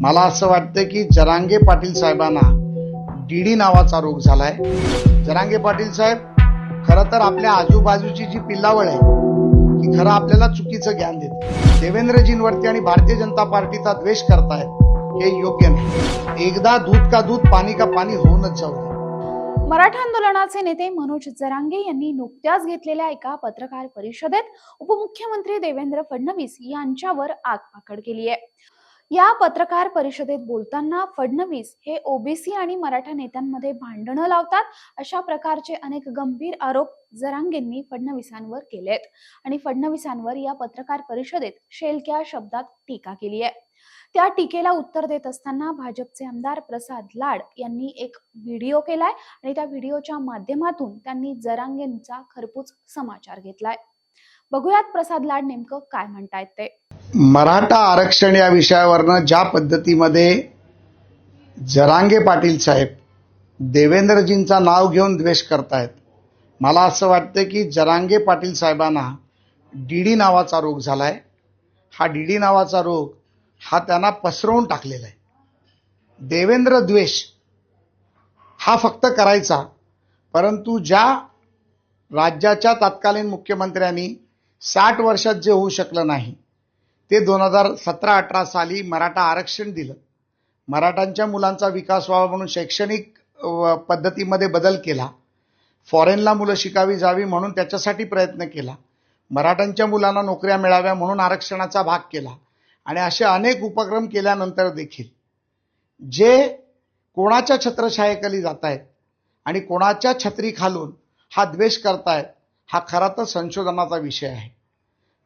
मला असं वाटतं की जरांगे पाटील साहेबांना डीडी नावाचा रोग झालाय. जरांगे पाटील साहेब खरं तर आपल्या आजूबाजूची जी पिल्लावळ आहे की खरं आपल्याला चुकीचं ज्ञान देते. देवेंद्रजींवरती आणि भारतीय जनता पार्टीचा द्वेष करतायत हे योग्य नाही. एकदा दूध का दूध पाणी का पाणी होऊनच जाऊ मराठा आंदोलनाचे नेते मनोज जरांगे यांनी नुकत्याच घेतलेल्या एका पत्रकार परिषदेत उपमुख्यमंत्री देवेंद्र फडणवीस यांच्यावर आगपाखड केली आहे. या पत्रकार परिषदेत बोलताना फडणवीस हे ओबीसी आणि मराठा नेत्यांमध्ये भांडणं लावतात अशा प्रकारचे अनेक गंभीर आरोप जरांगेंनी फडणवीसांवर केलेत. आणि फडणवीसांवर या पत्रकार परिषदेत शेलक्या शब्दात टीका केली आहे. त्या टीकेला उत्तर देत असताना भाजपचे आमदार प्रसाद लाड यांनी एक व्हिडिओ केलाय आणि त्या व्हिडिओच्या माध्यमातून त्यांनी जरांगेंचा खरपूस समाचार घेतलाय. बघूयात प्रसाद लाड नेमकं काय म्हणतायत ते. मराठा आरक्षण या विषयावरनं ज्या पद्धतीमध्ये जरांगे पाटील साहेब देवेंद्रजींचा नाव घेऊन द्वेष करतायत मला असं वाटतं की जरांगे पाटील साहेबांना डीडी नावाचा रोग झालाय. हा डीडी नावाचा रोग हा त्यांना पसरवून टाकलेला आहे. देवेंद्र द्वेष हा फक्त करायचा परंतु ज्या राज्याच्या तत्कालीन मुख्यमंत्र्यांनी साठ वर्षात जे होऊ शकलं नाही ते दोन हजार सतरा अठरा साली मराठा आरक्षण दिलं. मराठांच्या मुलांचा विकास व्हावा म्हणून शैक्षणिक पद्धतीमध्ये बदल केला. फॉरेनला मुलं शिकावी जावी म्हणून त्याच्यासाठी प्रयत्न केला. मराठांच्या मुलांना नोकऱ्या मिळाव्या म्हणून आरक्षणाचा भाग केला. आणि असे अनेक उपक्रम केल्यानंतर देखील जे कोणाच्या छत्रछायेखाली जात आहेत आणि कोणाच्या छत्री खालून हा द्वेष करतायत हा खरा तर संशोधनाचा विषय आहे.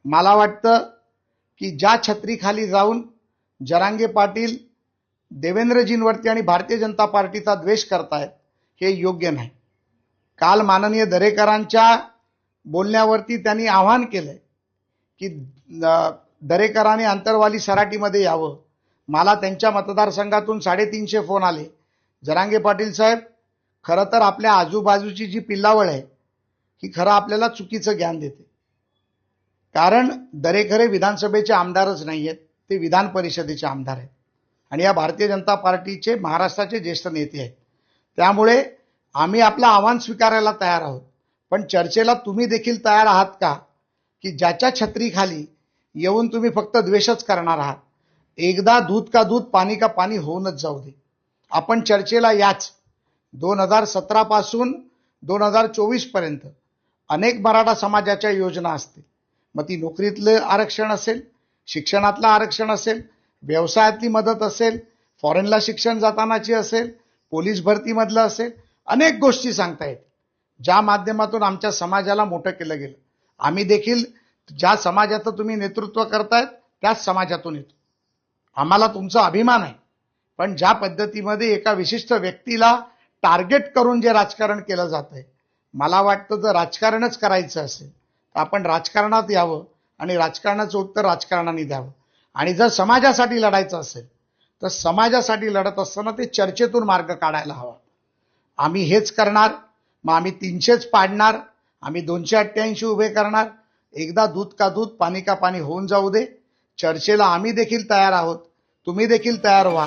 मला वाटतं की ज्या छत्रीखाली जाऊन जरांगे पाटील देवेंद्रजींवरती आणि भारतीय जनता पार्टीचा द्वेष करतायत हे योग्य नाही. काल माननीय दरेकरांच्या बोलण्यावरती त्यांनी आवाहन केलंय की दरेकराने दरेकरांनी अंतरवाली सराटीमध्ये यावं. मला त्यांच्या मतदारसंघातून साडेतीनशे फोन आले. जरांगे पाटील साहेब खरं तर आपल्या आजूबाजूची जी पिल्लावळ आहे ही खरं आपल्याला चुकीचं ज्ञान देते. कारण दरेखरे विधानसभेचे आमदारच नाही आहेत ते विधान परिषदेचे आमदार आहेत. आणि या भारतीय जनता पार्टीचे महाराष्ट्राचे ज्येष्ठ नेते आहेत. त्यामुळे आम्ही आपलं आव्हान स्वीकारायला तयार आहोत. पण चर्चेला तुम्ही देखील तयार आहात का? की ज्याच्या छत्रीखाली येऊन तुम्ही फक्त द्वेषच करणार आहात. एकदा दूध का दूध पाणी का पाणी होऊनच जाऊ दे. आपण चर्चेला याच दोन हजार सतरापासून दोन हजार चोवीसपर्यंत अनेक मराठा समाजाच्या योजना असतील. मग ती नोकरीतलं आरक्षण असेल शिक्षणातलं आरक्षण असेल व्यवसायातली मदत असेल फॉरेनला शिक्षण जातानाची असेल पोलीस भरतीमधलं असेल अनेक गोष्टी सांगता येत ज्या माध्यमातून आमच्या समाजाला मोठं केलं गेलं. आम्ही देखील ज्या समाजाचं तुम्ही नेतृत्व करतायत त्याच समाजातून येतो. आम्हाला तुमचा अभिमान आहे. पण ज्या पद्धतीमध्ये एका विशिष्ट व्यक्तीला टार्गेट करून जे राजकारण केलं जातंय मला वाटतं जर राजकारणच करायचं असेल तर आपण राजकारणात यावं आणि राजकारणाचं उत्तर राजकारणाने द्यावं. आणि जर समाजासाठी लढायचं असेल तर समाजासाठी लढत असताना ते चर्चेतून मार्ग काढायला हवा. आम्ही हेच करणार मग आम्ही तीनशेच पाडणार आम्ही दोनशे अठ्ठ्याऐंशी उभे करणार एकदा दूध का दूध पाणी का पाणी होऊन जाऊ दे. चर्चेला आम्ही देखील तयार आहोत तुम्ही देखील तयार व्हा.